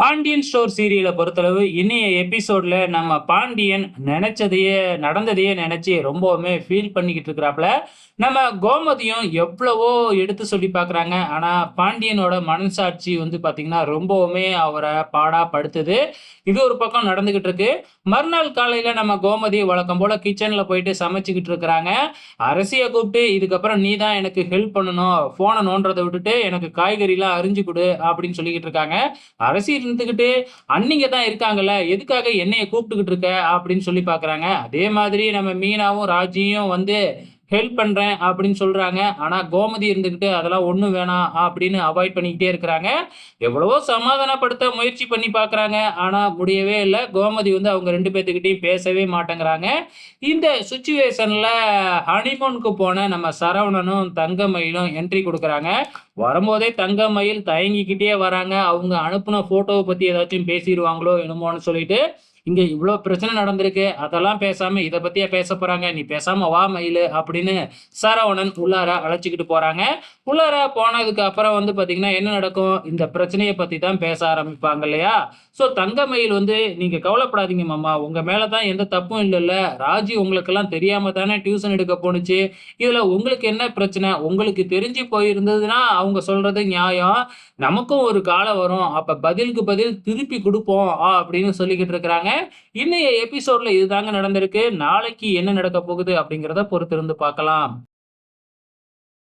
Pandian store சீரியலை பொறுத்தளவு இன்னைய எபிசோடில் நம்ம பாண்டியன் நினச்சதையே நடந்ததையே நினச்சி ரொம்பவுமே ஃபீல் பண்ணிக்கிட்டு இருக்கிறாப்புல. நம்ம கோமதியும் எவ்வளவோ எடுத்து சொல்லி பார்க்குறாங்க. ஆனால் பாண்டியனோட மனசாட்சி வந்து பார்த்திங்கன்னா ரொம்பவுமே அவரை பாடாக படுத்துது. இது ஒரு பக்கம் நடந்துக்கிட்டு இருக்கு. மறுநாள் காலையில் நம்ம கோமதி வழக்கம் போல் கிச்சனில் போயிட்டு சமைச்சிக்கிட்டு இருக்கிறாங்க. அரசியை கூப்பிட்டு இதுக்கப்புறம் நீ தான் எனக்கு ஹெல்ப் பண்ணணும். ஃபோனை நோன்றதை விட்டுட்டு எனக்கு காய்கறிலாம் அரிஞ்சு கொடு அப்படின்னு சொல்லிக்கிட்டு இருக்காங்க. அரசி இருந்துகிட்டு அன்னிங்க தான் இருக்காங்கல்ல எதுக்காக என்னைய கூப்பிட்டுக்கிட்டு இருக்க? அப்படின்னு சொல்லி பாக்குறாங்க. அதே மாதிரி நம்ம மீனாவும் ராஜியும் வந்து ஹெல்ப் பண்ணுறேன் அப்படின்னு சொல்கிறாங்க ஆனால் கோமதி இருந்துக்கிட்டு அதெல்லாம் ஒன்றும் வேணாம் அப்படின்னு அவாய்ட் பண்ணிக்கிட்டே இருக்கிறாங்க. எவ்வளவோ சமாதானப்படுத்த முயற்சி பண்ணி பார்க்குறாங்க. ஆனால் முடியவே இல்லை. கோமதி வந்து அவங்க ரெண்டு பேர்த்துக்கிட்டையும் பேசவே மாட்டேங்கிறாங்க. இந்த சுச்சுவேஷனில் ஹனிமூனுக்கு போன நம்ம சரவணனும் தங்கமயிலும் என்ட்ரி கொடுக்குறாங்க. வரும்போதே தங்கமயில் தயங்கிக்கிட்டே வராங்க. அவங்க அனுப்புன ஃபோட்டோவை பற்றி ஏதாச்சும் பேசிடுவாங்களோ என்னமோன்னு சொல்லிட்டு. இங்க இவ்வளோ பிரச்சனை நடந்திருக்கு. அதெல்லாம் பேசாம இதை பத்தியே பேச போறாங்க. நீ பேசாம வா மயில் அப்படின்னு சரவணன் உள்ளார அழைச்சிக்கிட்டு போறாங்க. உள்ளார போனதுக்கு அப்புறம் வந்து பாத்தீங்கன்னா என்ன நடக்கும்? இந்த பிரச்சனையை பத்தி தான் பேச ஆரம்பிப்பாங்க இல்லையா? ஸோ தங்க மயில் வந்து நீங்க கவலைப்படாதீங்க மாமா. உங்க மேலதான் எந்த தப்பும் இல்லைல்ல. ராஜி உங்களுக்கெல்லாம் தெரியாம தானே டியூஷன் எடுக்க போணுச்சு. இதுல உங்களுக்கு என்ன பிரச்சனை? உங்களுக்கு தெரிஞ்சு போயிருந்ததுன்னா அவங்க சொல்றது நியாயம். நமக்கும் ஒரு காலம் வரும். அப்ப பதிலுக்கு பதில் திருப்பி கொடுப்போம் ஆ, அப்படின்னு சொல்லிக்கிட்டு இருக்கிறாங்க. இன்னைய எபிசோட்ல இதுதாங்க நடந்திருக்கு. நாளைக்கு என்ன நடக்க போகுது அப்படிங்கிறத பொறுத்திருந்து பார்க்கலாம்.